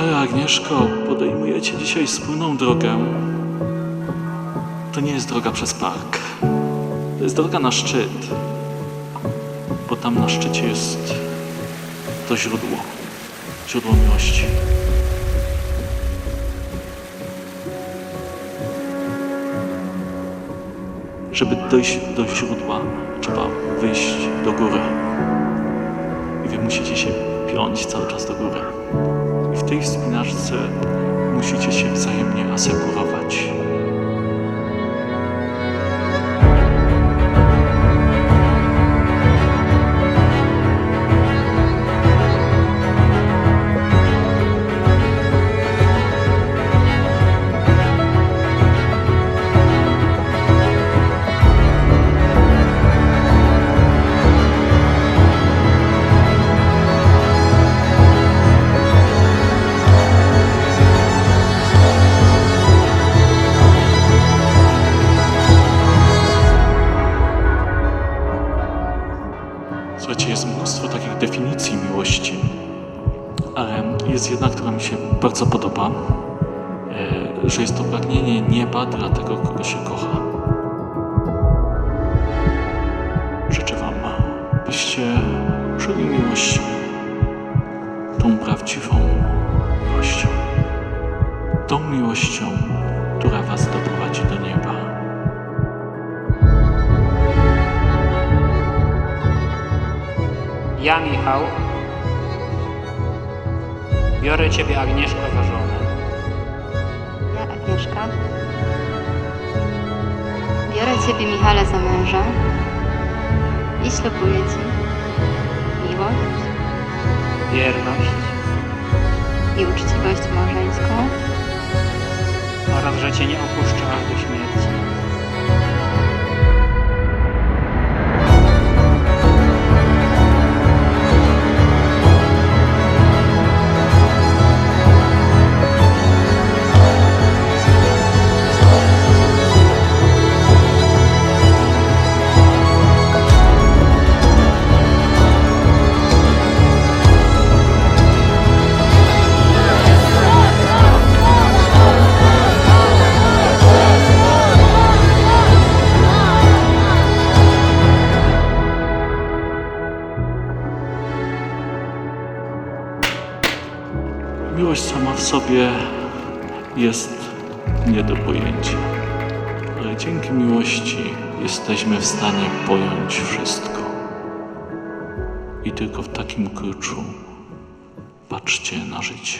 Agnieszko, podejmujecie dzisiaj wspólną drogę. To nie jest droga przez park. To jest droga na szczyt. Bo tam na szczycie jest to źródło. Źródło miłości. Żeby dojść do źródła, trzeba wyjść do góry. I wy musicie się piąć cały czas do góry. Tej wspinaczce musicie się wzajemnie asekurować. Słuchajcie, jest mnóstwo takich definicji miłości, ale jest jedna, która mi się bardzo podoba, e, że jest to pragnienie nieba dla tego, kogo się kocha. Życzę Wam, byście żyli miłością, tą prawdziwą miłością, tą miłością, która Was doprowadzi do nieba. Ja, Michał, biorę Ciebie, Agnieszko, za żonę Ja, Agnieszka. Biorę Ciebie, Michale, za męża i ślubuję Ci miłość wierność i uczciwość małżeńską oraz, że Cię nie opuszczę aż do śmierci. Miłość sama w sobie jest nie do pojęcia, ale dzięki miłości jesteśmy w stanie pojąć wszystko. I tylko w takim kluczu patrzcie na życie.